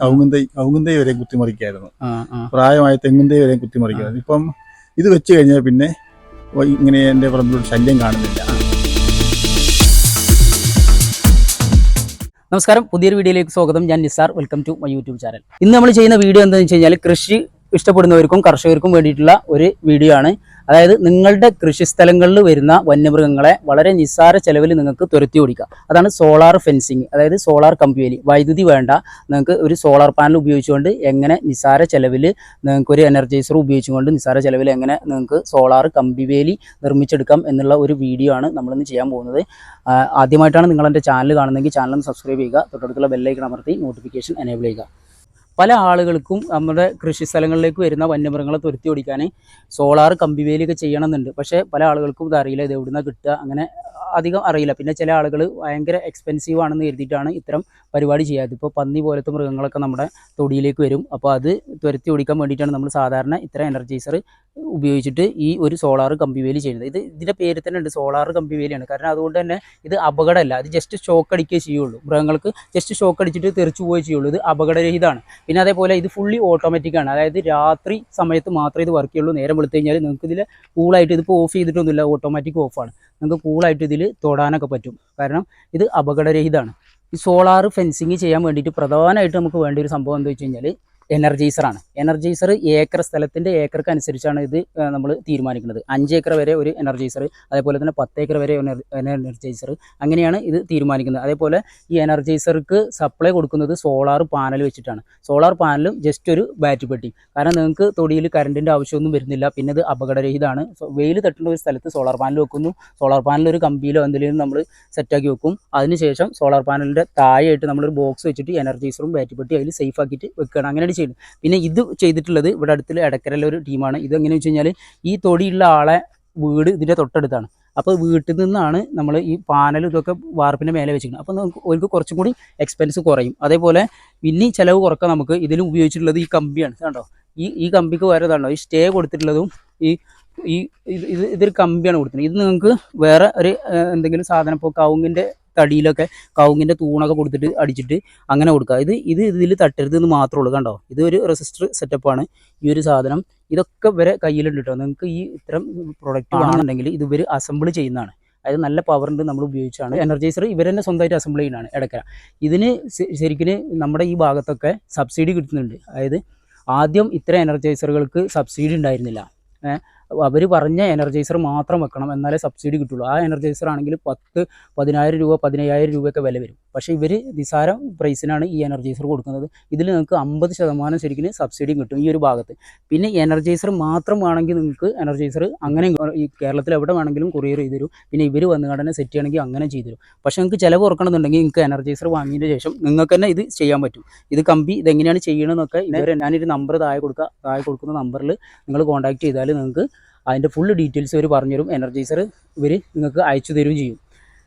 കവുങ്ങുന്തൈ കൗങ്ങുന്തൈ വരെ കുത്തിമറിക്കായിരുന്നു. പ്രായമായ തെങ്ങുന്തൈ വരെ കുത്തിമറിക്കായിരുന്നു. ഇപ്പം ഇത് വെച്ച് കഴിഞ്ഞാൽ പിന്നെ ഇങ്ങനെ എന്റെ പറമ്പിൽ ശല്യം കാണുന്നില്ല. നമസ്കാരം. പുതിയൊരു വീഡിയോയിലേക്ക് സ്വാഗതം. ഞാൻ Nisar. Welcome to my YouTube channel. ഇന്ന് നമ്മൾ ചെയ്യുന്ന വീഡിയോ എന്താണെന്ന് വെച്ച് കഴിഞ്ഞാൽ കൃഷി ഇഷ്ടപ്പെടുന്നവർക്കും കർഷകർക്കും വേണ്ടിയിട്ടുള്ള ഒരു വീഡിയോ ആണ്. അതായത് നിങ്ങളുടെ കൃഷിസ്ഥലങ്ങളിൽ വരുന്ന വന്യമൃഗങ്ങളെ വളരെ നിസ്സാര ചെലവിൽ നിങ്ങൾക്ക് തുരത്തി ഓടിക്കാം. അതാണ് സോളാർ ഫെൻസിങ്. അതായത് സോളാർ കമ്പിവേലി. വൈദ്യുതി വേണ്ട. നിങ്ങൾക്ക് ഒരു സോളാർ പാനൽ ഉപയോഗിച്ചുകൊണ്ട് എങ്ങനെ നിസ്സാര ചെലവിൽ നിങ്ങൾക്ക് ഒരു എനർജൈസർ ഉപയോഗിച്ചുകൊണ്ട് നിസ്സാര ചെലവിൽ എങ്ങനെ നിങ്ങൾക്ക് സോളാർ കമ്പിവേലി നിർമ്മിച്ചെടുക്കാം എന്നുള്ള ഒരു വീഡിയോ ആണ് നമ്മളിന്ന് ചെയ്യാൻ പോകുന്നത്. ആദ്യമായിട്ടാണ് നിങ്ങൾ എന്റെ ചാനൽ കാണുന്നതെങ്കിൽ ചാനൽ സബ്സ്ക്രൈബ് ചെയ്യുക. തൊട്ടടുത്തുള്ള ബെല്ലൈക്കൺ അമർത്തി നോട്ടിഫിക്കേഷൻ എനേബിൾ ചെയ്യുക. പല ആളുകൾക്കും നമ്മുടെ കൃഷി സ്ഥലങ്ങളിലേക്ക് വരുന്ന വന്യമൃഗങ്ങളെ തുരുത്തി ഓടിക്കാൻ സോളാർ കമ്പിവേലിയൊക്കെ ചെയ്യണമെന്നുണ്ട്. പക്ഷേ പല ആളുകൾക്കും ഇത് അറിയില്ല ഇത് എവിടുന്ന കിട്ടുക അങ്ങനെ അധികം അറിയില്ല. പിന്നെ ചില ആളുകൾ ഭയങ്കര എക്സ്പെൻസീവ് ആണെന്ന് കരുതിയിട്ടാണ് ഇത്തരം പരിപാടി ചെയ്യാത്തത് ഇപ്പോൾ പന്നി പോലത്തെ മൃഗങ്ങളൊക്കെ നമ്മുടെ തൊടിയിലേക്ക് വരും. അപ്പോൾ അത് തുരത്തി ഓടിക്കാൻ വേണ്ടിയിട്ടാണ് നമ്മൾ സാധാരണ ഇത്തരം എനർജൈസർ ഉപയോഗിച്ചിട്ട് ഈ ഒരു സോളാർ കമ്പിവേലി ചെയ്യുന്നത്. ഇത് ഇതിന്റെ പേര് തന്നെ ഉണ്ട് സോളാർ കമ്പിവേലിയാണ്. കാരണം അതുകൊണ്ട് തന്നെ ഇത് അപകടമല്ല. അത് ജസ്റ്റ് ഷോക്ക് അടിക്കുകയേ ചെയ്യുള്ളൂ. മൃഗങ്ങൾക്ക് ജസ്റ്റ് ഷോക്ക് അടിച്ചിട്ട് തെറിച്ചു പോവുകയേ ചെയ്യുള്ളൂ. ഇത് അപകടരഹിതമാണ്. പിന്നെ അതേപോലെ ഇത് ഫുള്ളി ഓട്ടോമാറ്റിക് ആണ്. അതായത് രാത്രി സമയത്ത് മാത്രമേ ഇത് വർക്ക് ചെയ്യുള്ളൂ. നേരം വെളുത്തു കഴിഞ്ഞാൽ നിങ്ങൾക്ക് ഇതിൽ കൂളായിട്ട് ഇതിപ്പോൾ ഓഫ് ചെയ്തിട്ടൊന്നുമില്ല. ഓട്ടോമാറ്റിക് ഓഫാണ് നിങ്ങൾക്ക് കൂളായിട്ട് ഇതിൽ തൊടാനൊക്കെ പറ്റും. കാരണം ഇത് അപകടരഹിതമാണ്. ഈ സോളാർ ഫെൻസിങ് ചെയ്യാൻ വേണ്ടിയിട്ട് പ്രധാനമായിട്ട് നമുക്ക് വേണ്ട ഒരു സംഭവം എന്താ വെച്ച് കഴിഞ്ഞാൽ എനർജൈസറാണ് എനർജൈസർ ഏക്കർ സ്ഥലത്തിന്റെ ഏക്കർക്ക് അനുസരിച്ചാണ് ഇത് നമ്മൾ തീരുമാനിക്കുന്നത്. അഞ്ച് ഏക്കർ വരെ ഒരു എനർജൈസർ അതേപോലെ തന്നെ പത്ത് ഏക്കർ വരെ എനർജൈസർ അങ്ങനെയാണ് ഇത് തീരുമാനിക്കുന്നത്. അതേപോലെ ഈ എനർജൈസർക്ക് സപ്ലൈ കൊടുക്കുന്നത് സോളാർ പാനൽ വെച്ചിട്ടാണ്. സോളാർ പാനലും ജസ്റ്റ് ഒരു ബാറ്ററി പെട്ടി കാരണം നിങ്ങൾക്ക് തൊടിയിൽ കറണ്ടിന്റെ ആവശ്യമൊന്നും വരുന്നില്ല. പിന്നെ ഇത് അപകടരഹിതമാണ്. വെയിൽ തട്ടുന്ന ഒരു സ്ഥലത്ത് സോളാർ പാനൽ വെക്കുന്നു. സോളാർ പാനൽ ഒരു കമ്പിയിലോ എന്തെങ്കിലും നമ്മൾ സെറ്റാക്കി വെക്കും. അതിനുശേഷം സോളാർ പാനലിന്റെ താഴെയായിട്ട് നമ്മളൊരു ബോക്സ് വെച്ചിട്ട് എനർജൈസറും ബാറ്ററി പെട്ടി അതിൽ സേഫ് ആക്കിയിട്ട് വെക്കുകയാണ്. അങ്ങനെയാണ് ചെയ്യുന്നത് പിന്നെ ഇത് ചെയ്തിട്ടുള്ളത് ഇവിടെ അടുത്തിൽ എടക്കരയിലെ ഒരു ടീമാണ്. ഇത് എങ്ങനെ വെച്ച് കഴിഞ്ഞാൽ ഈ തൊടിയുള്ള ആളെ വീട് ഇതിന്റെ തൊട്ടടുത്താണ്. അപ്പോൾ വീട്ടിൽ നിന്നാണ് നമ്മൾ ഈ പാനൽ ഇതൊക്കെ വാർപ്പിന്റെ മേലെ വെച്ചിരിക്കുന്നത്. അപ്പോൾ നമുക്ക് ഒരു കുറച്ചും കൂടി എക്സ്പെൻസ് കുറയും. അതേപോലെ ഇനി ചിലവ് കുറയ്ക്കാൻ നമുക്ക് ഇതിലും ഉപയോഗിച്ചിട്ടുള്ളത് ഈ കമ്പിയാണ്. കണ്ടോ? ഈ ഈ കമ്പിക്ക് വേറെ ഇതാണോ. ഈ സ്റ്റേ കൊടുത്തിട്ടുള്ളതും ഈ ഈ ഇത് ഇത് ഇതൊരു കമ്പിയാണ് കൊടുത്തത് ഇത് നിങ്ങൾക്ക് വേറെ ഒരു എന്തെങ്കിലും സാധനം ഇപ്പോൾ കവുങ്ങിന്റെ തടിയിലൊക്കെ കവുങ്ങിന്റെ തൂണൊക്കെ കൊടുത്തിട്ട് അടിച്ചിട്ട് അങ്ങനെ കൊടുക്കുക. ഇത് ഇത് ഇതിൽ തട്ടരുത് എന്ന് മാത്രമേ ഉള്ളൂ കണ്ടോ? ഇത് ഒരു റെസിസ്റ്റർ സെറ്റപ്പാണ് ഈ ഒരു സാധനം ഇതൊക്കെ വരെ കയ്യിലുണ്ട് കേട്ടോ. നിങ്ങൾക്ക് ഈ ഇത്തരം പ്രൊഡക്റ്റ് ആണെന്നുണ്ടെങ്കിൽ ഇത് ഇവർ അസംബിൾ ചെയ്യുന്നതാണ്. അതായത് നല്ല പവറുണ്ട് ഉണ്ട് നമ്മൾ ഉപയോഗിച്ചാണ്. എനർജൈസർ ഇവർ തന്നെ സ്വന്തമായിട്ട് അസംബിൾ ചെയ്യുന്നതാണ് ഇടക്കര ഇതിന് ശരിക്കും നമ്മുടെ ഈ ഭാഗത്തൊക്കെ സബ്സിഡി കിട്ടുന്നുണ്ട്. അതായത് ആദ്യം ഇത്തരം എനർജൈസറുകൾക്ക് സബ്സിഡി ഉണ്ടായിരുന്നില്ല. അവർ പറഞ്ഞ എനർജൈസർ മാത്രം വെക്കണം എന്നാലേ സബ്സിഡി കിട്ടുള്ളൂ. ആ എനർജൈസർ ആണെങ്കിൽ പത്ത് പതിനായിരം രൂപ പതിനയ്യായിരം രൂപയൊക്കെ വില വരും. പക്ഷേ ഇവർ നിസാര പ്രൈസിനാണ് ഈ എനർജൈസർ കൊടുക്കുന്നത്. ഇതിൽ നിങ്ങൾക്ക് അമ്പത് ശതമാനം ശരിക്കും സബ്സിഡിയും കിട്ടും ഈ ഒരു ഭാഗത്ത്. പിന്നെ എനർജൈസർ മാത്രം വേണമെങ്കിൽ നിങ്ങൾക്ക് എനർജൈസർ അങ്ങനെ ഈ കേരളത്തിൽ എവിടെ വേണമെങ്കിലും കൊറിയർ ചെയ്ത് തരും. പിന്നെ ഇവർ വന്ന് കടനെ സെറ്റ് ചെയ്യണമെങ്കിൽ അങ്ങനെ ചെയ്തു തരും. പക്ഷേ നിങ്ങൾക്ക് ചിലവ് ഉറക്കണമെന്നുണ്ടെങ്കിൽ നിങ്ങൾക്ക് എനർജൈസർ വാങ്ങിയതിന് ശേഷം നിങ്ങൾക്ക് തന്നെ ഇത് ചെയ്യാൻ പറ്റും. ഇത് കമ്പി ഇതെങ്ങനെയാണ് ചെയ്യണമെന്നൊക്കെ ഇവർ ഞാനൊരു നമ്പർ താഴെ കൊടുക്കുക താഴെ കൊടുക്കുന്ന നമ്പറിൽ നിങ്ങൾ കോൺടാക്ട് ചെയ്താൽ നിങ്ങൾക്ക് അതിന്റെ ഫുൾ ഡീറ്റെയിൽസ് ഇവർ പറഞ്ഞുതരും. എനർജൈസർ ഇവർ നിങ്ങൾക്ക് അയച്ചു തരുകയും ചെയ്യും.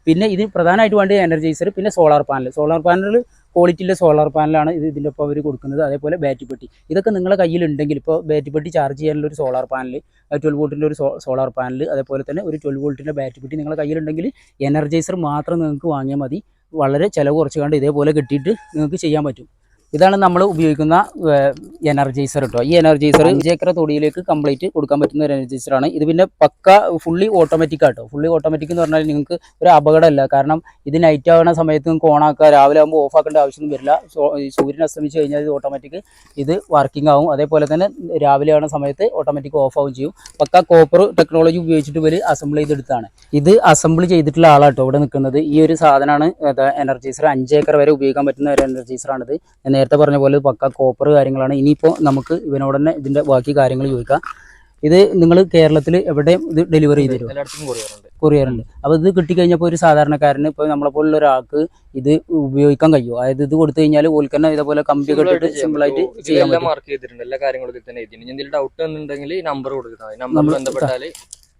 പിന്നെ ഇത് പ്രധാനമായിട്ട് വേണ്ടത് എനർജൈസർ പിന്നെ സോളാർ പാനൽ. സോളാർ പാനൽ ക്വാളിറ്റിയിലെ സോളാർ പാനലാണ് ഇത് ഇതിന്റെ ഒപ്പം അവർ കൊടുക്കുന്നത്. അതേപോലെ ബാറ്ററി പെട്ടി. ഇതൊക്കെ നിങ്ങളുടെ കയ്യിലുണ്ടെങ്കിൽ ഇപ്പോൾ ബാറ്ററി പെട്ടി ചാർജ് ചെയ്യാനുള്ള ഒരു സോളാർ പാനൽ ട്വൽവ് വോൾട്ടിന്റെ ഒരു സോളാർ പാനൽ അതേപോലെ തന്നെ ഒരു ട്വൽവ് വോൾട്ടിന്റെ ബാറ്ററി പെട്ടി നിങ്ങളുടെ കയ്യിലുണ്ടെങ്കിൽ എനർജൈസർ മാത്രം നിങ്ങൾക്ക് വാങ്ങിയാൽ മതി. വളരെ ചിലവ് കുറച്ച് കണ്ട് ഇതേപോലെ കിട്ടിയിട്ട് നിങ്ങൾക്ക് ചെയ്യാൻ പറ്റും. ഇതാണ് നമ്മൾ ഉപയോഗിക്കുന്ന എനർജൈസർ കേട്ടോ ഈ എനർജൈസർ അഞ്ചേക്കർ തൊടിയിലേക്ക് കംപ്ലീറ്റ് കൊടുക്കാൻ പറ്റുന്ന ഒരു എനർജൈസറാണ് ഇത് പിന്നെ പക്ക fully automatic auto fully automatic എന്ന് പറഞ്ഞാൽ നിങ്ങൾക്ക് ഒരു അപകടമല്ല. കാരണം ഇത് നൈറ്റ് ആവുന്ന സമയത്ത് നിങ്ങൾക്ക് ഓണാക്കുക രാവിലെ ആകുമ്പോൾ ഓഫ് ആക്കേണ്ട ആവശ്യമൊന്നും വരില്ല. സൂര്യൻ അസ്തമിച്ച് കഴിഞ്ഞാൽ ഇത് ഓട്ടോമാറ്റിക് ഇത് വർക്കിംഗ് ആവും. അതേപോലെ തന്നെ രാവിലെ ആവുന്ന സമയത്ത് ഓട്ടോമാറ്റിക് ഓഫ് ആവും ചെയ്യും. പക്ക കോപ്പർ ടെക്നോളജി ഉപയോഗിച്ചിട്ട് ഇവർ അസംബിൾ ചെയ്തെടുത്താണ്. ഇത് അസംബിൾ ചെയ്തിട്ടുള്ള ആളാട്ടോ ഇവിടെ നിൽക്കുന്നത്. ഈ ഒരു സാധനമാണ് എനർജൈസർ അഞ്ചേക്കർ വരെ ഉപയോഗിക്കാൻ പറ്റുന്ന ഒരു എനർജൈസറാണിത് നേരത്തെ പറഞ്ഞ പോലെ പക്ക കോപ്പർ കാര്യങ്ങളാണ്. ഇനിയിപ്പോൾ നമുക്ക് ഇവനോട് തന്നെ ഇതിന്റെ ബാക്കി കാര്യങ്ങൾ ചോദിക്കാം. ഇത് നിങ്ങൾ കേരളത്തിൽ എവിടെയും ഇത് ഡെലിവറി ചെയ്ത് തരും എല്ലായിടത്തും കൊറിയറുണ്ട്. കൊറിയർ ഉണ്ട് അപ്പോൾ ഇത് കിട്ടിക്കഴിഞ്ഞപ്പോൾ ഒരു സാധാരണക്കാരന് ഇപ്പോൾ നമ്മളെപ്പോലുള്ള ഒരാൾക്ക് ഇത് ഉപയോഗിക്കാൻ കഴിയുമോ അതായത് ഇത് കൊടുത്തു കഴിഞ്ഞാൽ ഓൽക്ക് തന്നെ ഇതേപോലെ കമ്പി കെട്ടിട്ട് സിമ്പിളായിട്ട് ചെയ്യാൻ മാർക്ക് ചെയ്തിട്ടുണ്ട്. എല്ലാ കാര്യങ്ങളും ഇതിൽ തന്നെ എഴുതിയിട്ടുണ്ട്. ഇനി എന്തെങ്കിലും ഡൗട്ട് എന്നുണ്ടെങ്കിൽ നമ്പർ കൊടുക്കുന്നത് നമ്മൾ നമ്മൾ ബന്ധപ്പെട്ടാൽ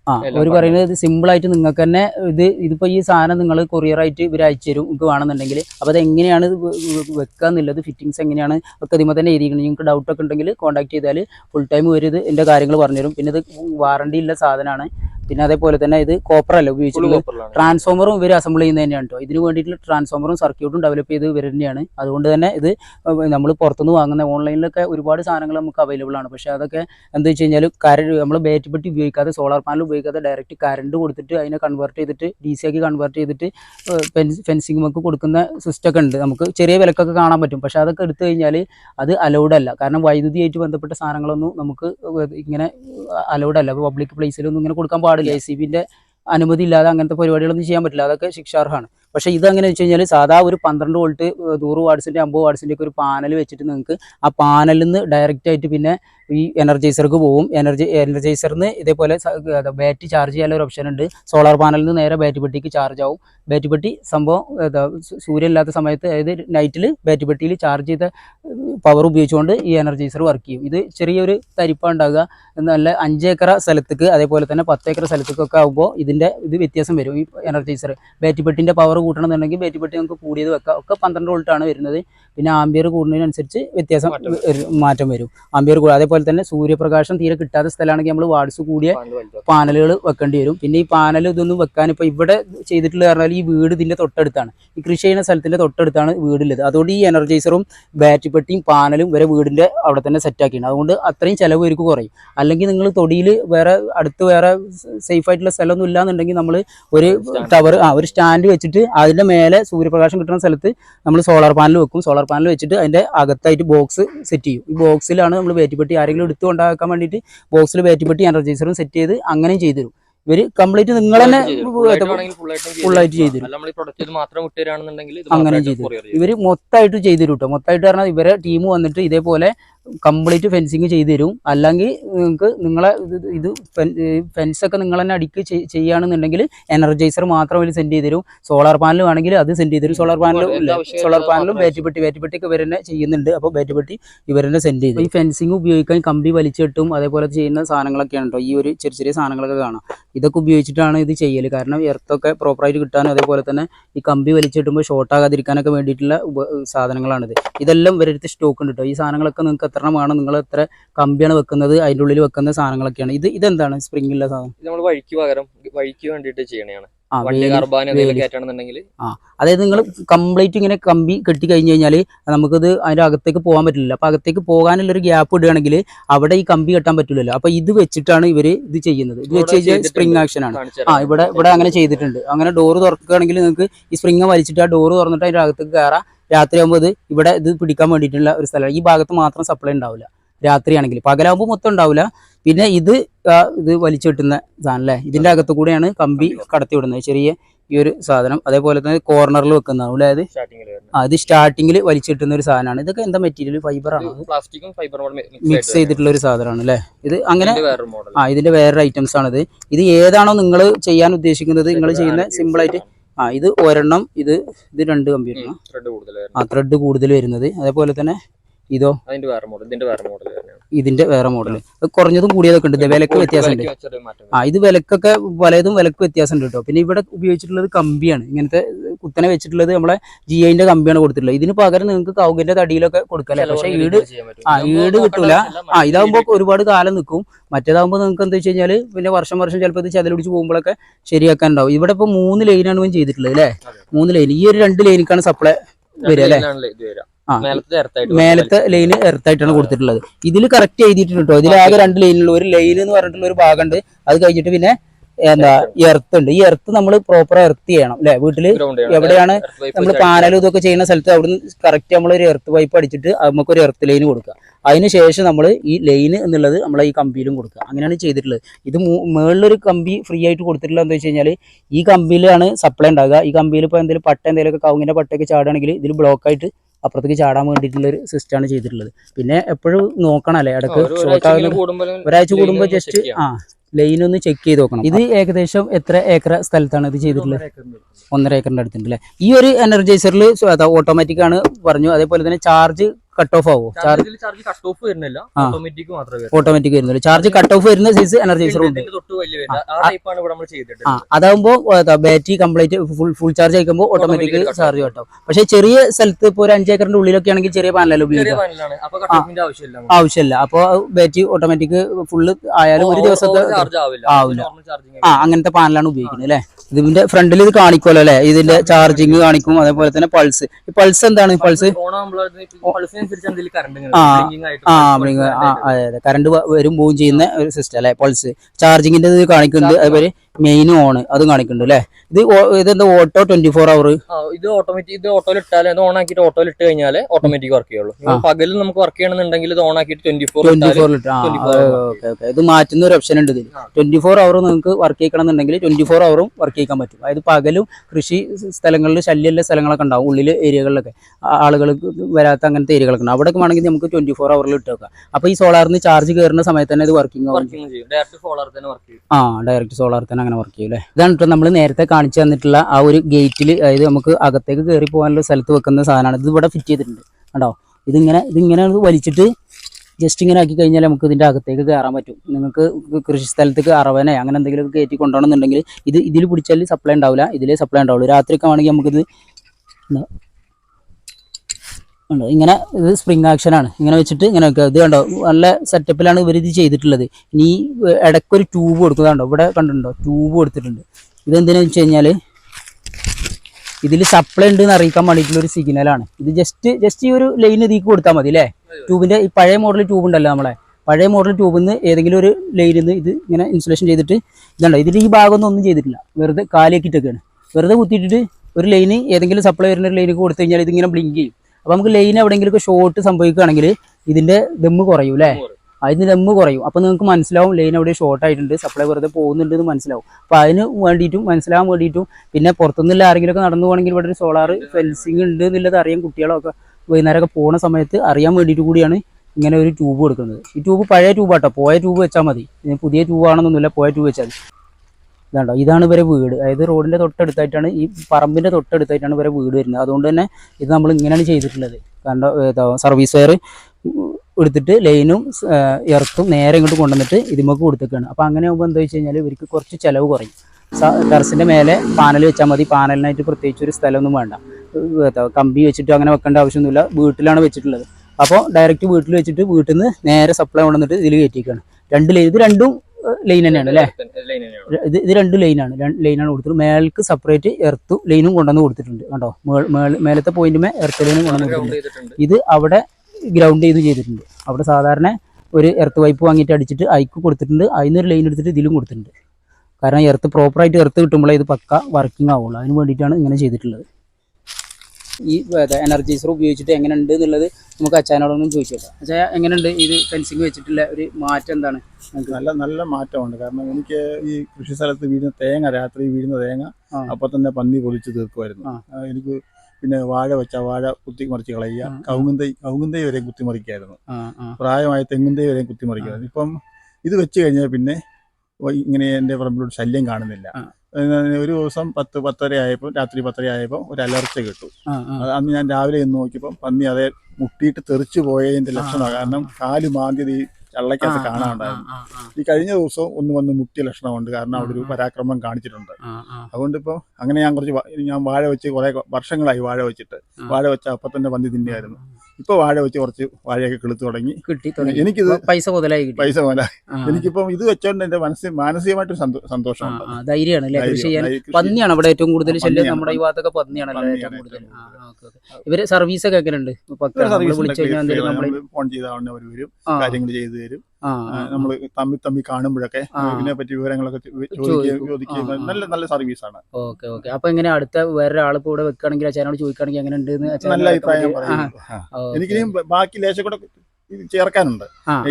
ആ അവർ പറയുന്നത് സിമ്പിൾ ആയിട്ട് നിങ്ങൾക്ക് തന്നെ ഇത് ഇതിപ്പോ ഈ സാധനം നിങ്ങൾ കൊറിയറായിട്ട് ഇവർ അയച്ചു തരും നിങ്ങൾക്ക് വേണമെന്നുണ്ടെങ്കിൽ. അപ്പോൾ അത് എങ്ങനെയാണ് വെക്കുക എന്നുള്ളത് ഫിറ്റിങ്സ് എങ്ങനെയാണ് ഒക്കെ ഇതിമ തന്നെ എഴുതിയിരിക്കുന്നത് നിങ്ങൾക്ക് ഡൗട്ടൊക്കെ ഉണ്ടെങ്കിൽ കോൺടാക്ട് ചെയ്താൽ ഫുൾ ടൈം ഒരു ഇത് എന്റെ കാര്യങ്ങൾ പറഞ്ഞുതരും. പിന്നെ ഇത് വാറണ്ടി ഉള്ള സാധനമാണ് പിന്നെ അതേപോലെ തന്നെ ഇത് കോപ്പർ അല്ല ഉപയോഗിച്ചിട്ടുള്ളത്? ട്രാൻസ്ഫോമറും ഇവർ അസംബിൾ ചെയ്യുന്നത് തന്നെയാണ് കേട്ടോ. ഇതിന് വേണ്ടിയിട്ടുള്ള ട്രാൻസ്ഫോമറും സർക്യൂട്ടും ഡെവലപ്പ് ചെയ്ത് ഇവർ തന്നെയാണ്. അതുകൊണ്ട് തന്നെ ഇത് നമ്മൾ പുറത്തുനിന്ന് വാങ്ങുന്ന ഓൺലൈനിലൊക്കെ ഒരുപാട് സാധനങ്ങൾ നമുക്ക് അവൈലബിൾ ആണ്. പക്ഷേ അതൊക്കെ എന്താ വെച്ച് കഴിഞ്ഞാൽ കരണ്ട് നമ്മൾ ബാറ്റ് പെട്ടി ഉപയോഗിക്കാതെ സോളാർ പാനൽ ഉപയോഗിക്കാതെ ഡയറക്റ്റ് കറണ്ട് കൊടുത്തിട്ട് അതിനെ കൺവേർട്ട് ചെയ്തിട്ട് ഡി സി ആക്കി കൺവേർട്ട് ചെയ്തിട്ട് ഫെൻസിങ് നമുക്ക് കൊടുക്കുന്ന സിസ്റ്റം ഒക്കെ ഉണ്ട്. നമുക്ക് ചെറിയ വിലക്കൊക്കെ കാണാൻ പറ്റും. പക്ഷേ അതൊക്കെ എടുത്തു കഴിഞ്ഞാൽ അത് അലൗഡ് അല്ല. കാരണം വൈദ്യുതിയായിട്ട് ബന്ധപ്പെട്ട സാധനങ്ങളൊന്നും നമുക്ക് ഇങ്ങനെ അലൗഡ് അല്ല. പബ്ലിക് പ്ലേസിലൊന്നും ഇങ്ങനെ കൊടുക്കാൻ പാടില്ല. എ സി ബിന്റെ അനുമതി ഇല്ലാതെ അങ്ങനത്തെ പരിപാടികളൊന്നും ചെയ്യാൻ പറ്റില്ല. അതൊക്കെ ശിക്ഷാർഹമാണ്. പക്ഷേ എങ്ങനെ വെച്ച് കഴിഞ്ഞാൽ സാധാ ഒരു പന്ത്രണ്ട് വോൾട്ട് നൂറ് വാട്സിന്റെ അമ്പത് വാട്സിന്റെ ഒക്കെ ഒരു പാനൽ വെച്ചിട്ട് നിങ്ങൾക്ക് ആ പാനലിൽ നിന്ന് ഡയറക്റ്റ് ആയിട്ട് പിന്നെ ഈ എനർജൈസർക്ക് പോകും എനർജി എനർജൈസറിന് ഇതേപോലെ ബാറ്ററി ചാർജ് ചെയ്യാനുള്ള ഒരു ഓപ്ഷൻ ഉണ്ട്. സോളാർ പാനലിൽ നിന്ന് നേരെ ബാറ്ററി പെട്ടിക്ക് ചാർജ് ആവും. ബാറ്ററി പെട്ടി സംഭവം സൂര്യ സൂര്യൻ ഇല്ലാത്ത സമയത്ത് അതായത് നൈറ്റിൽ ബാറ്ററി പെട്ടിയിൽ ചാർജ് ചെയ്ത പവർ ഉപയോഗിച്ചുകൊണ്ട് ഈ എനർജൈസർ വർക്ക് ചെയ്യും. ഇത് ചെറിയൊരു തരിപ്പാണ് ഉണ്ടാകുക നല്ല അഞ്ചേക്കർ സ്ഥലത്തേക്ക് അതേപോലെ തന്നെ പത്തേക്കർ സ്ഥലത്തേക്കൊക്കെ ആകുമ്പോൾ ഇതിന്റെ ഇത് വ്യത്യാസം വരും. ഈ എനർജൈസർ ബാറ്ററി പെട്ടിന്റെ പവർ കൂട്ടണമെന്നുണ്ടെങ്കിൽ ബാറ്ററി പെട്ടി നമുക്ക് കൂടിയത് വെക്കാം. ഒക്കെ പന്ത്രണ്ട് വോൾട്ടാണ് വരുന്നത്. പിന്നെ ആംബിയർ കൂടുന്നതിനനുസരിച്ച് വ്യത്യാസം മാറ്റം വരും- ആംബിയർ കൂടുക. അതേപോലെ തന്നെ സൂര്യപ്രകാശം തീരെ കിട്ടാത്ത സ്ഥലമാണെങ്കിൽ നമ്മൾ വാട്സ് കൂടിയ പാനലുകൾ വെക്കേണ്ടി വരും. പിന്നെ ഈ പാനൽ ഇതൊന്നും വെക്കാൻ ഇപ്പോൾ ഇവിടെ ചെയ്തിട്ടുള്ള പറഞ്ഞാൽ ഈ വീട് ഇതിന്റെ തൊട്ടടുത്താണ്. ഈ കൃഷി ചെയ്യുന്ന സ്ഥലത്തിന്റെ തൊട്ടടുത്താണ് വീടുള്ളത്. അതുകൊണ്ട് ഈ എനർജൈസറും ബാറ്ററി പെട്ടിയും പാനലും വരെ വീടിന്റെ അവിടെ തന്നെ സെറ്റാക്കിയാണ് അതുകൊണ്ട് അത്രയും ചിലവ് ഇവർക്ക് കുറയും. അല്ലെങ്കിൽ നിങ്ങൾ തൊടിയിൽ വേറെ അടുത്ത് വേറെ സേഫ് ആയിട്ടുള്ള സ്ഥലമൊന്നും ഇല്ലാന്നുണ്ടെങ്കിൽ നമ്മൾ ഒരു ടവർ ആ ഒരു സ്റ്റാൻഡ് വെച്ചിട്ട് അതിന്റെ മേലെ സൂര്യപ്രകാശം കിട്ടുന്ന സ്ഥലത്ത് നമ്മൾ സോളാർ പാനൽ വെക്കും. സോളാർ പാനൽ വെച്ചിട്ട് അതിന്റെ അകത്തായിട്ട് ബോക്സ് സെറ്റ് ചെയ്യും. ഈ ബോക്സിലാണ് നമ്മൾ വേറ്റിപ്പെട്ടി ആരെങ്കിലും എടുത്തു കൊണ്ടാക്കാൻ വേണ്ടിയിട്ട് ബോക്സിൽ ഞാൻ എനർജൈസറും സെറ്റ് ചെയ്ത് അങ്ങനെയും ചെയ്തു തരും ഇവർ കംപ്ലീറ്റ് നിങ്ങൾ തന്നെ ഫുള്ളായിട്ട് ചെയ്തു. അങ്ങനെ ചെയ്തു. ഇവർ മൊത്തമായിട്ട് ചെയ്തു തരും കേട്ടോ മൊത്തമായിട്ട് പറഞ്ഞാൽ ഇവരെ ടീം വന്നിട്ട് ഇതേപോലെ കംപ്ലീറ്റ് ഫെൻസിങ് ചെയ്തു തരും അല്ലെങ്കിൽ നിങ്ങൾക്ക് നിങ്ങളെ ഇത് ഇത് ഫെൻസ് ഒക്കെ നിങ്ങൾ തന്നെ അടിക്ക് ചെയ്- ചെയ്യുകയാണെന്നുണ്ടെങ്കിൽ എനർജൈസർ മാത്രം അവർ സെൻഡ് ചെയ്ത് തരും സോളാർ പാനൽ വേണമെങ്കിൽ അത് സെൻഡ് ചെയ്ത് തരും സോളാർ പാനലും സോളാർ പാനലും മാത്രം ബാറ്ററി പെട്ടി ബാറ്ററി പെട്ടി ഒക്കെ തന്നെ ചെയ്യുന്നുണ്ട്. അപ്പോൾ ബാറ്ററി പെട്ടി ഇവർ സെൻഡ് ചെയ്തു ഈ ഫെൻസിങ് ഉപയോഗിക്കാൻ കമ്പി വലിച്ചിട്ടും അതേപോലെ ചെയ്യുന്ന സാധനങ്ങളൊക്കെയാണ് കേട്ടോ ഈ ഒരു ചെറിയ ചെറിയ സാധനങ്ങളൊക്കെ കാണാം. ഇതൊക്കെ ഉപയോഗിച്ചിട്ടാണ് ഇത് ചെയ്യൽ കാരണം എർത്തൊക്കെ പ്രോപ്പറായിട്ട് കിട്ടാനും അതേപോലെ തന്നെ ഈ കമ്പി വലിച്ചിട്ടുമ്പോൾ ഷോർട്ടാകാതിരിക്കാനൊക്കെ വേണ്ടിയിട്ടുള്ള സാധനങ്ങളാണിത്. ഇതെല്ലാം ഇവരടുത്ത് സ്റ്റോക്ക് ഉണ്ട് കേട്ടോ ഈ സാധനങ്ങളൊക്കെ നിങ്ങൾക്ക് എത്ര നിങ്ങൾ എത്ര കമ്പിയാണ് വെക്കുന്നത് അതിന്റെ ഉള്ളിൽ വെക്കുന്ന സാധനങ്ങളൊക്കെയാണ്. ഇത് ഇതെന്താണ്? സ്പ്രിംഗിലെ സാധനം. നമ്മൾ വഴിക്ക് പകരം വഴിക്ക് വേണ്ടിയിട്ട് ചെയ്യണതാണ് ആ അതായത് നിങ്ങൾ കംപ്ലീറ്റ് ഇങ്ങനെ കമ്പി കെട്ടി കഴിഞ്ഞ് കഴിഞ്ഞാൽ നമുക്കത് അതിന്റെ അകത്തേക്ക് പോകാൻ പറ്റില്ല അപ്പോൾ അകത്തേക്ക് പോകാനുള്ള ഒരു ഗ്യാപ്പ് ഇടുകയാണെങ്കിൽ അവിടെ ഈ കമ്പി കെട്ടാൻ പറ്റില്ലല്ലോ. അപ്പോൾ ഇത് വെച്ചിട്ടാണ് ഇവർ ഇത് ചെയ്യുന്നത്. ഇത് വെച്ച് കഴിഞ്ഞാൽ സ്പ്രിംഗ് ആക്ഷൻ ആണ്. ആ ഇവിടെ ഇവിടെ അങ്ങനെ ചെയ്തിട്ടുണ്ട്. അങ്ങനെ ഡോറ് തുറക്കുകയാണെങ്കിൽ നിങ്ങൾക്ക് ഈ സ്പ്രിങ് വലിച്ചിട്ട് ആ ഡോറ് തുറന്നിട്ട് അതിന്റെ അകത്തേക്ക് കയറാം. രാത്രി ആകുമ്പോൾ ഇത് ഇവിടെ ഇത് പിടിക്കാൻ വേണ്ടിയിട്ടുള്ള ഒരു സ്ഥലമാണ് ഈ ഭാഗത്ത് മാത്രം സപ്ലൈ ഉണ്ടാവില്ല രാത്രിയാണെങ്കിൽ പകലാകുമ്പോൾ മൊത്തം ഉണ്ടാവില്ല പിന്നെ ഇത് ഇത് വലിച്ചു കിട്ടുന്ന സാധനം അല്ലേ? ഇതിന്റെ അകത്ത് കൂടെയാണ് കമ്പി കടത്തി വിടുന്നത്. ചെറിയ ഈ ഒരു സാധനം. അതേപോലെ തന്നെ കോർണറിൽ വെക്കുന്നതാണ്. അല്ലേ അത് സ്റ്റാർട്ടിങ്ങിൽ ആ ഇത് സ്റ്റാർട്ടിങ്ങിൽ വലിച്ചു കിട്ടുന്ന ഒരു സാധനമാണ്. ഇതൊക്കെ എന്താ മെറ്റീരിയൽ ഫൈബർ ആണ്? പ്ലാസ്റ്റിക്കും ഫൈബറും മിക്സ് ചെയ്തിട്ടുള്ള ഒരു സാധനമാണ് അല്ലേ? ഇത് അങ്ങനെ ആ ഇതിന്റെ വേറൊരു ഐറ്റംസ് ആണിത്. ഇത് ഏതാണോ നിങ്ങൾ ചെയ്യാൻ ഉദ്ദേശിക്കുന്നത്? നിങ്ങൾ ചെയ്യുന്ന സിമ്പിൾ ആയിട്ട് ആ ഇത് ഒരെണ്ണം ഇത് ഇത് രണ്ട് കമ്പ്യൂട്ടറാണ് ആ ത്രെഡ് കൂടുതൽ വരുന്നത്. അതേപോലെ തന്നെ ഇതോ? അതിന്റെ വേറെ മോഡൽ ഇതിന്റെ വേറെ മോഡൽ ഇതിന്റെ വേറെ മോഡൽ കുറഞ്ഞതും കൂടിയതൊക്കെ ഉണ്ട്. വിലക്ക് വ്യത്യാസമുണ്ട് ആ ഇത് വിലക്കൊക്കെ പലതും വിലക്ക് വ്യത്യാസമുണ്ട് കേട്ടോ. പിന്നെ ഇവിടെ ഉപയോഗിച്ചിട്ടുള്ളത് കമ്പിയാണ്. ഇങ്ങനത്തെ കുത്തനെ വെച്ചിട്ടുള്ളത് നമ്മളെ ജി ഐന്റെ കമ്പിയാണ് കൊടുത്തിട്ടുള്ളത്. ഇതിന് പകരം നിങ്ങൾക്ക് കൗകിന്റെ തടിയിലൊക്കെ കൊടുക്കല്ലേ? പക്ഷെ ഈട് ആ ഈട് കിട്ടൂല. ആ ഇതാകുമ്പോ ഒരുപാട് കാലം നിൽക്കും മറ്റേതാകുമ്പോൾ നിങ്ങൾക്ക് എന്താ വെച്ച് കഴിഞ്ഞാൽ പിന്നെ വർഷം വർഷം ചിലപ്പോൾ ഇത് ചെതലൊടിച്ച് പോകുമ്പോഴൊക്കെ ശരിയാക്കാൻ ഉണ്ടാവും ഇവിടെ ഇപ്പോൾ മൂന്ന് ലൈനാണ് ചെയ്തിട്ടുള്ളത് അല്ലേ? മൂന്ന് ലൈൻ ഈ ഒരു രണ്ട് ലൈനിക്കാണ് സപ്ലൈ വരിക അല്ലേ? മേലത്തെ ലൈന് എർത്തായിട്ടാണ് കൊടുത്തിട്ടുള്ളത്. ഇതിൽ കറക്റ്റ് എഴുതിയിട്ടുണ്ട് കേട്ടോ ഇതിൽ ആകെ രണ്ട് ലൈനുള്ള ഒരു ലൈൻ എന്ന് പറഞ്ഞിട്ടുള്ള ഒരു ഭാഗമുണ്ട് അത് കഴിഞ്ഞിട്ട് പിന്നെ എന്താ എർത്ത് ഉണ്ട്. ഈ എർത്ത് നമ്മൾ പ്രോപ്പർ എർത്ത് ചെയ്യണം അല്ലെ വീട്ടിൽ എവിടെയാണ് നമ്മൾ പാനലും ഇതൊക്കെ ചെയ്യുന്ന സ്ഥലത്ത് അവിടുന്ന് കറക്റ്റ് നമ്മൾ ഒരു എർത്ത് പൈപ്പ് അടിച്ചിട്ട് നമുക്ക് ഒരു എർത്ത് ലൈൻ കൊടുക്കുക. അതിനുശേഷം നമ്മൾ ഈ ലൈൻ എന്നുള്ളത് നമ്മൾ ഈ കമ്പിയിലും കൊടുക്കുക. അങ്ങനെയാണ് ചെയ്തിട്ടുള്ളത്. ഇത് മുകളിലൊരു കമ്പി ഫ്രീ ആയിട്ട് കൊടുത്തിട്ടുള്ളത് എന്താ വെച്ച് കഴിഞ്ഞാൽ ഈ കമ്പിയിലാണ് സപ്ലൈ ഉണ്ടാകുക ഈ കമ്പിയിൽ ഇപ്പോൾ എന്തെങ്കിലും പട്ട എന്തെങ്കിലുമൊക്കെ കവുങ്ങിന്റെ പട്ടയൊക്കെ ചാടുകയാണെങ്കിൽ ഇതിൽ ബ്ലോക്ക് ആയിട്ട് അപ്പുറത്തേക്ക് ചാടാൻ വേണ്ടിയിട്ടുള്ള ഒരു സിസ്റ്റമാണ് ചെയ്തിട്ടുള്ളത്. പിന്നെ എപ്പോഴും നോക്കണം അല്ലേ? ഇടയ്ക്ക് ഷോർട്ട് ആകുന്ന ഒരാഴ്ച കൂടുമ്പോൾ ജസ്റ്റ് ആ ലൈൻ ഒന്ന് ചെക്ക് ചെയ്ത് നോക്കണം. ഇത് ഏകദേശം എത്ര ഏക്കർ സ്ഥലത്താണ് ഇത് ചെയ്തിട്ടുള്ളത്? ഒന്നര ഏക്കറിന്റെ അടുത്തുണ്ട് അല്ലേ ഈ ഒരു എനർജൈസറിൽ ഓട്ടോമാറ്റിക് ആണ് പറഞ്ഞു. അതേപോലെ തന്നെ ചാർജ് കട്ട് ഓഫ് ആവോ? Charge charge charge cut off വരുന്നില്ല. ഓട്ടോമാറ്റിക് മാത്രമേ ഓട്ടോമാറ്റിക് വരുന്നില്ല. ചാർജ് കട്ട് ഓഫ് വരുന്ന സൈസ് എനർജൈസർ ഉണ്ട് അതാകുമ്പോൾ battery complete full full charge ആയിക്കുമ്പോൾ automatic charge കട്ടാവും പക്ഷേ ചെറിയ സ്ഥലത്ത് ഇപ്പോൾ ഒരു അഞ്ച് ഏക്കറിന്റെ ഉള്ളിലൊക്കെ ആണെങ്കിൽ ചെറിയ പാനലല്ലോ ഉപയോഗിക്കാം ആവശ്യമില്ല അപ്പോൾ ബാറ്ററി ഓട്ടോമാറ്റിക് ഫുള്ള് ആയാലും ഒരു ദിവസത്തെ ആവില്ല. ആ അങ്ങനത്തെ പാനലാണ് ഉപയോഗിക്കുന്നത് അല്ലേ? ഇതിന്റെ ഫ്രണ്ടിൽ ഇത് കാണിക്കുമല്ലോ അല്ലേ? ഇതിന്റെ ചാർജിങ് കാണിക്കും. അതേപോലെ തന്നെ പൾസ് ഈ പൾസ് എന്താണ്? പൾസ് ആ. അതെ അതെ. കറണ്ട് വരും പോവും ചെയ്യുന്ന ഒരു സിസ്റ്റം അല്ലെ? പൾസ് ചാർജിങ്ങിന്റെ കാണിക്കുന്നുണ്ട്. അതുപോലെ മെയിൻ ഓൺ അതും കാണിക്കുന്നുണ്ട് അല്ലേ? ഇത് ഇതെന്താ ഓട്ടോ ട്വന്റി ഫോർ അവർ ഇത് ഓട്ടോമാറ്റിക് ഇത് ഓട്ടോയിൽ ഇട്ടാൽ ഇത് ഓൺ ആക്കിയിട്ട് ഓട്ടോയിൽ ഇട്ട് കഴിഞ്ഞാൽ ഓട്ടോമാറ്റിക് വർക്ക് ചെയ്യുള്ളൂ. പകലിൽ നമുക്ക് വർക്ക് ചെയ്യണമെന്നുണ്ടെങ്കിൽ ഇത് ഓൺ ആക്കിയിട്ട് twenty four twenty four litre 24 hour okay okay ഇത് മാറ്റുന്ന ഒരു ഓപ്ഷൻ ഉണ്ട് ഇതിൽ. ട്വന്റി ഫോർ അവർ നിങ്ങൾക്ക് വർക്ക് ചെയ്യണമെന്നുണ്ടെങ്കിൽ ട്വന്റി ഫോർ അവറും വർക്ക് ചെയ്യാൻ പറ്റും. അതായത് പകലും കൃഷി സ്ഥലങ്ങളിൽ ശല്യമുള്ള സ്ഥലങ്ങളൊക്കെ ഉണ്ടാവും ഉള്ളിൽ ഏരിയകളിലൊക്കെ. ആളുകൾ വരാത്ത അങ്ങനത്തെ ഏരിയകളൊക്കെ ഉണ്ടാവും. അവിടെ വേണമെങ്കിൽ നമുക്ക് ട്വന്റി ഫോർ അവറിൽ ഇട്ട് വെക്കാം. അപ്പോൾ ഈ സോളാറിന് ചാർജ് കയറുന്ന സമയത്ത് തന്നെ ഇത് വർക്കിംഗ് ആ ഡയറക്റ്റ് സോളാർ തന്നെ അങ്ങനെ വർക്ക് ചെയ്യും അല്ലേ ഇതാണ് കേട്ടോ നമ്മൾ നേരത്തെ കാണിച്ചു തന്നിട്ടുള്ള ആ ഒരു ഗേറ്റിൽ അതായത് നമുക്ക് അകത്തേക്ക് കയറി പോകാനുള്ള സ്ഥലത്ത് വെക്കുന്ന സാധനമാണ്. ഇത് ഇവിടെ ഫിറ്റ് ചെയ്തിട്ടുണ്ട്. കണ്ടോ? ഇതിങ്ങനെ ഇതിങ്ങനെ വലിച്ചിട്ട് ജസ്റ്റ് ഇങ്ങനെ ആക്കി കഴിഞ്ഞാൽ നമുക്ക് ഇതിന്റെ അകത്തേക്ക് കയറാൻ പറ്റും. നിങ്ങൾക്ക് കൃഷി സ്ഥലത്തേക്ക് അറവനെ അങ്ങനെ എന്തെങ്കിലും കയറ്റി കൊണ്ടുപോകണമെന്നുണ്ടെങ്കിൽ ഇത് ഇതിൽ പിടിച്ചാൽ സപ്ലൈ ഉണ്ടാവില്ല. ഇതിലേ സപ്ലൈ ഉണ്ടാവുള്ളൂ. രാത്രിയൊക്കെ ആണെങ്കിൽ നമുക്കിത് ഉണ്ടോ. ഇങ്ങനെ ഇത് സ്പ്രിംഗ് ആക്ഷനാണ് ഇങ്ങനെ വെച്ചിട്ട് ഇങ്ങനെ വെക്കുക. ഇത് കണ്ടോ? നല്ല സെറ്റപ്പിലാണ് ഇവർ ഇത് ചെയ്തിട്ടുള്ളത്. ഇനി ഇടയ്ക്കൊരു ട്യൂബ് കൊടുക്കുന്നുണ്ടോ ഇവിടെ കണ്ടിട്ടുണ്ടോ? ട്യൂബ് കൊടുത്തിട്ടുണ്ട്. ഇതെന്തിനാന്ന് വെച്ച് കഴിഞ്ഞാൽ ഇതിൽ സപ്ലൈ ഉണ്ട് എന്ന് അറിയിക്കാൻ വേണ്ടിയിട്ടുള്ള ഒരു സിഗ്നലാണ് ഇത് ജസ്റ്റ് ജസ്റ്റ് ഈ ഒരു ലൈൻ ഇതിക്ക് കൊടുത്താൽ മതി അല്ലേ? ട്യൂബിന്റെ ഈ പഴയ മോഡൽ ട്യൂബ് ഉണ്ടല്ലോ നമ്മളെ. പഴയ മോഡൽ ട്യൂബിൽ നിന്ന് ഏതെങ്കിലും ഒരു ലൈനിൽ നിന്ന് ഇത് ഇങ്ങനെ ഇൻസുലേഷൻ ചെയ്തിട്ട് ഇതുണ്ടോ? ഇതിൽ ഈ ഭാഗമൊന്നും ഒന്നും ചെയ്തിട്ടില്ല. വെറുതെ കാലിയാക്കിയിട്ടൊക്കെയാണ്. വെറുതെ കുത്തിയിട്ടിട്ട് ഒരു ലൈന് ഏതെങ്കിലും സപ്ലൈ വരുന്ന ഒരു ലൈനിൽ കൊടുത്തു കഴിഞ്ഞാൽ ഇതിങ്ങനെ ബ്ലിങ്ക് ചെയ്യും. അപ്പോൾ നമുക്ക് ലൈൻ എവിടെയെങ്കിലും ഷോർട്ട് സംഭവിക്കുകയാണെങ്കിൽ ഇതിന്റെ ദമ്മ് കുറയും അല്ലേ അതിന് ദമ്മ് കുറയും. അപ്പോൾ നിങ്ങൾക്ക് മനസ്സിലാവും ലൈൻ എവിടെ ഷോർട്ട് ആയിട്ടുണ്ട് സപ്ലൈ വെറുതെ പോകുന്നുണ്ട് എന്ന് മനസ്സിലാവും. അപ്പോൾ അതിന് വേണ്ടിയിട്ടും മനസ്സിലാവാൻ വേണ്ടിയിട്ടും പിന്നെ പുറത്തുനിന്നുള്ള ആരെങ്കിലും ഒക്കെ നടന്നു പോകണമെങ്കിൽ ഇവിടെ ഒരു സോളാർ ഫെൻസിങ് ഉണ്ട് എന്നുള്ളത് അറിയാൻ കുട്ടികളൊക്കെ വൈകുന്നേരമൊക്കെ പോകുന്ന സമയത്ത് അറിയാൻ വേണ്ടിയിട്ട് കൂടിയാണ് ഇങ്ങനെ ഒരു ട്യൂബ് കൊടുക്കുന്നത്. ഈ ട്യൂബ് പഴയ ട്യൂബാട്ടോ പോയ ട്യൂബ് വെച്ചാൽ മതി. പുതിയ ട്യൂബ് ആണെന്നൊന്നുമില്ല പോയ ട്യൂബ് വെച്ചാൽ മതി. ഇതാണ്ടോ ഇതാണ് ഇവരെ വീട്. അതായത് റോഡിന്റെ തൊട്ടടുത്തായിട്ടാണ് ഈ പറമ്പിന്റെ തൊട്ടടുത്തായിട്ടാണ് ഇവരെ വീട് വരുന്നത്. അതുകൊണ്ട് തന്നെ ഇത് നമ്മൾ ഇങ്ങനെയാണ് ചെയ്തിട്ടുള്ളത്. കാരണം സർവീസ് വയർ എടുത്തിട്ട് ലൈനും എർത്തും നേരെ ഇങ്ങോട്ട് കൊണ്ടുവന്നിട്ട് ഇതുമൊക്കെ കൊടുത്തേക്കാണ്. അപ്പോൾ അങ്ങനെ ആകുമ്പോൾ എന്താ വെച്ച് കഴിഞ്ഞാൽ ഇവർക്ക് കുറച്ച് ചിലവ് കുറയും. ടെറസിന്റെ മേലെ പാനൽ വെച്ചാൽ മതി. പാനലിനായിട്ട് പ്രത്യേകിച്ച് ഒരു സ്ഥലമൊന്നും വേണ്ട. കമ്പി വെച്ചിട്ട് അങ്ങനെ വെക്കേണ്ട ആവശ്യമൊന്നുമില്ല. വീട്ടിലാണ് വെച്ചിട്ടുള്ളത്. അപ്പോൾ ഡയറക്റ്റ് വീട്ടിൽ വെച്ചിട്ട് വീട്ടിൽ നിന്ന് നേരെ സപ്ലൈ കൊണ്ടുവന്നിട്ട് ഇതിൽ കയറ്റിയിരിക്കുകയാണ് രണ്ട് ഇത് രണ്ടും ലൈൻ തന്നെയാണ് അല്ലേ? ഇത് ഇത് രണ്ട് ലൈനാണ് രണ്ട് ലൈനാണ് കൊടുത്തത് മേൾക്ക് സെപ്പറേറ്റ് എർത്ത് ലൈനും കൊണ്ടുവന്ന് കൊടുത്തിട്ടുണ്ട് കണ്ടോ? മേലത്തെ പോയിന്റുമേ എർത്ത് ലൈനും കൊണ്ടുവന്ന് കൊടുത്തിട്ടുണ്ട്. ഇത് അവിടെ ഗ്രൗണ്ട് ചെയ്ത് ചെയ്തിട്ടുണ്ട്. അവിടെ സാധാരണ ഒരു എർത്ത് വൈപ്പ് വാങ്ങിയിട്ട് അടിച്ചിട്ട് അയക്ക് കൊടുത്തിട്ടുണ്ട്. അതിന് ഒരു ലൈൻ എടുത്തിട്ട് ഇതിലും കൊടുത്തിട്ടുണ്ട്. കാരണം എർത്ത് പ്രോപ്പറായിട്ട് എർത്ത് കിട്ടുമ്പോഴേ ഇത് പക്ക വർക്കിംഗ് ആവുള്ളൂ. അതിന് വേണ്ടിയിട്ടാണ് ഇങ്ങനെ ചെയ്തിട്ടുള്ളത്. ഈ എനർജൈസർ ഉപയോഗിച്ചിട്ട് എങ്ങനെയുണ്ട് എന്നുള്ളത് നമുക്ക് അച്ഛനോടൊന്നും ചോദിച്ചേക്കാം അച്ഛാ എങ്ങനെയുണ്ട് ഇത് ഫെൻസിങ് വെച്ചിട്ടുള്ള ഒരു മാറ്റം എന്താണ്? നല്ല നല്ല മാറ്റമുണ്ട്. കാരണം എനിക്ക് ഈ കൃഷി സ്ഥലത്ത് വീഴുന്ന തേങ്ങ രാത്രി വീഴുന്ന തേങ്ങ. അപ്പൊ തന്നെ പന്നി പൊളിച്ച് തീർക്കുമായിരുന്നു. എനിക്ക് പിന്നെ വാഴ വെച്ച വാഴ കുത്തി മറിച്ച് കളയുക. കവുങ്ങുന്തൈ കവുങ്ങുന്തൈ വരെ കുത്തിമറിക്കായിരുന്നു. പ്രായമായ തെങ്ങുന്തൈ വരെ കുത്തിമറിക്കായിരുന്നു. ഇപ്പം ഇത് വെച്ച് കഴിഞ്ഞാൽ പിന്നെ ഇങ്ങനെ എന്റെ പറമ്പിലോട്ട് ശല്യം കാണുന്നില്ല. ഒരു ദിവസം പത്ത് പത്തര ആയപ്പോൾ രാത്രി പത്തര ആയപ്പോൾ ഒരു അലർച്ച കിട്ടും. അന്ന് ഞാൻ രാവിലെ എന്ന് നോക്കിയപ്പോൾ പന്നി അതേ മുട്ടിയിട്ട് തെറിച്ചു പോയതിന്റെ ലക്ഷണമാണ് കാരണം കാൽ മാന്തി ഈ ചള്ളക്കകത്ത് കാണാനുണ്ടായിരുന്നു ഈ കഴിഞ്ഞ ദിവസം ഒന്ന് വന്ന് മുട്ടിയ ലക്ഷണമുണ്ട്. കാരണം അവിടെ ഒരു പരാക്രമം കാണിച്ചിട്ടുണ്ട്. ആ, ആ. അതുകൊണ്ട് ഇപ്പോൾ അങ്ങനെ ഞാൻ കുറച്ച് ഞാൻ വാഴ വെച്ച് കുറെ വർഷങ്ങളായി വാഴ വെച്ചിട്ട്. വാഴ വെച്ച അപ്പം തന്നെ പന്നി തിന്നിയായിരുന്നു ഇപ്പോൾ വാഴ വെച്ച് കുറച്ച് വാഴയൊക്കെ കിളുത്ത് തുടങ്ങി. കിട്ടി തുടങ്ങി. എനിക്കിത് പൈസ മുതലായി കിട്ടി. പൈസ മുതലായി. എനിക്കിപ്പം ഇത് വെച്ചോണ്ട് എന്റെ മനസ്സിൽ മാനസികമായിട്ട് സന്തോഷം സന്തോഷമുണ്ട് ആ, ധൈര്യമാണ് അല്ലേ കൃഷി ചെയ്യാൻ പന്നിയാണ് ഇവിടെ ഏറ്റവും കൂടുതൽ ശല്യം. നമ്മുടെ ഈ ഭാഗത്തൊക്കെ പന്നിയാണ് കൂടുതൽ ഏറ്റവും കൂടുതൽ. ഇവർ സർവീസ് ഒക്കെ എങ്ങനെയുണ്ട്? സർവീസ് വിളിച്ചു കഴിഞ്ഞാൽ ഫോൺ ചെയ്താൽ അവർ വരും. കാര്യങ്ങൾ ചെയ്തു തരും. നമ്മൾ തമ്മി തമ്മി കാണുമ്പോഴൊക്കെ. ഇതിനെ പറ്റി വിവരങ്ങളൊക്കെ ചോദിക്കുകയും ചോദിക്കുകയും ആ. നല്ല സർവീസ് ആണ് ഓക്കെ ഓക്കെ. അപ്പൊ എങ്ങനെ അടുത്ത വേറെ ആൾ കൂടെ വെക്കുകയാണെങ്കിൽ അച്ഛനോട് ചോദിക്കുകയാണെങ്കിൽ എങ്ങനെ ഉണ്ട് നല്ല അഭിപ്രായം എനിക്കിനും. ബാക്കി ലേശം കൂടെ ചേർക്കാനുണ്ട്.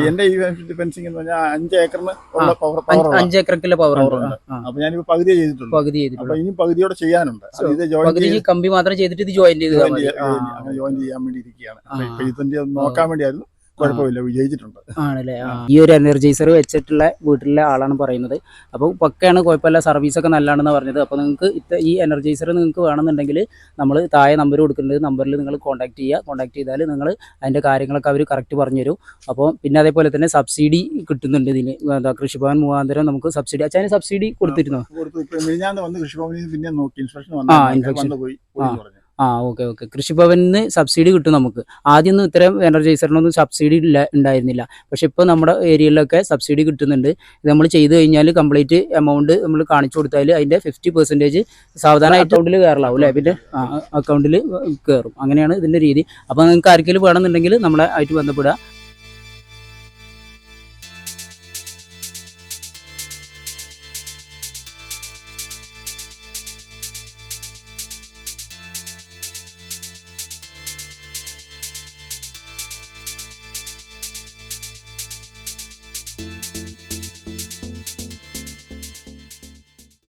എന്റെ ഈ ഫെൻസിംഗ് എന്ന് പറഞ്ഞാൽ അഞ്ച് ഏക്കറിന് ഉള്ള പവർ അഞ്ച് ഏക്കറക്കിലെ പവർ ഉണ്ട്. അപ്പൊ ഞാനിപ്പോ പകുതി ചെയ്തിട്ടുള്ളൂ പകുതി ചെയ്തിട്ടുള്ളൂ ഇനി പകുതിയോടെ ചെയ്യാനുണ്ട്. ഇത് ജോയിൻ കമ്പി മാത്രം ചെയ്തിട്ട് ഇത് ജോയിൻ ചെയ്ത് ജോയിൻ ചെയ്യാൻ വേണ്ടി ഇരിക്കുകയാണ്. ഇതിന്റെ നോക്കാൻ വേണ്ടിയായിരുന്നു. കുഴപ്പമില്ല. വിജയിച്ചിട്ടുണ്ട്. ആണല്ലേ? ഈ ഒരു എനർജൈസർ വെച്ചിട്ടുള്ള വീട്ടിലെ ആളാണ് പറയുന്നത്. അപ്പോൾ പക്കയാണ് കുഴപ്പമില്ല സർവീസ് ഒക്കെ നല്ലതാണെന്ന് പറഞ്ഞത്. അപ്പോൾ നിങ്ങൾക്ക് ഇത്ത ഈ എനർജൈസർ നിങ്ങൾക്ക് വേണമെന്നുണ്ടെങ്കിൽ നമ്മൾ താഴെ നമ്പർ കൊടുക്കേണ്ടത് നമ്പറിൽ നിങ്ങൾ കോൺടാക്ട് ചെയ്യുക. കോൺടാക്ട് ചെയ്താൽ നിങ്ങൾ അതിന്റെ കാര്യങ്ങളൊക്കെ അവർ കറക്റ്റ് പറഞ്ഞു തരും അപ്പോൾ പിന്നെ അതേപോലെ തന്നെ സബ്സിഡി കിട്ടുന്നുണ്ട് ഇതിന്. എന്താ കൃഷിഭവൻ മുഖാന്തരം നമുക്ക് സബ്സിഡി അച്ഛന് സബ്സിഡി കൊടുത്തിരുന്നോ? ആ, വന്നു. ആ. ഓക്കെ ഓക്കെ കൃഷിഭവനിൽ നിന്ന് സബ്സിഡി കിട്ടും നമുക്ക്. ആദ്യമൊന്നും ഇത്തരം എനർജൈസറിനൊന്നും സബ്സിഡി ഇല്ല ഉണ്ടായിരുന്നില്ല. പക്ഷെ ഇപ്പോൾ നമ്മുടെ ഏരിയയിലൊക്കെ സബ്സിഡി കിട്ടുന്നുണ്ട്. ഇത് നമ്മൾ ചെയ്ത് കഴിഞ്ഞാൽ കംപ്ലീറ്റ് എമൗണ്ട് നമ്മൾ കാണിച്ചു കൊടുത്താൽ അതിന്റെ ഫിഫ്റ്റി പെർസെന്റേജ് സാവധാനം അക്കൗണ്ടിൽ കയറലാവും അല്ലേ? പിന്നെ അക്കൗണ്ടിൽ കയറും അങ്ങനെയാണ് ഇതിന്റെ രീതി. അപ്പോൾ നിങ്ങൾക്ക് ആർക്കെങ്കിലും വേണമെന്നുണ്ടെങ്കിൽ നമ്മളെ ആയിട്ട് ബന്ധപ്പെടുക.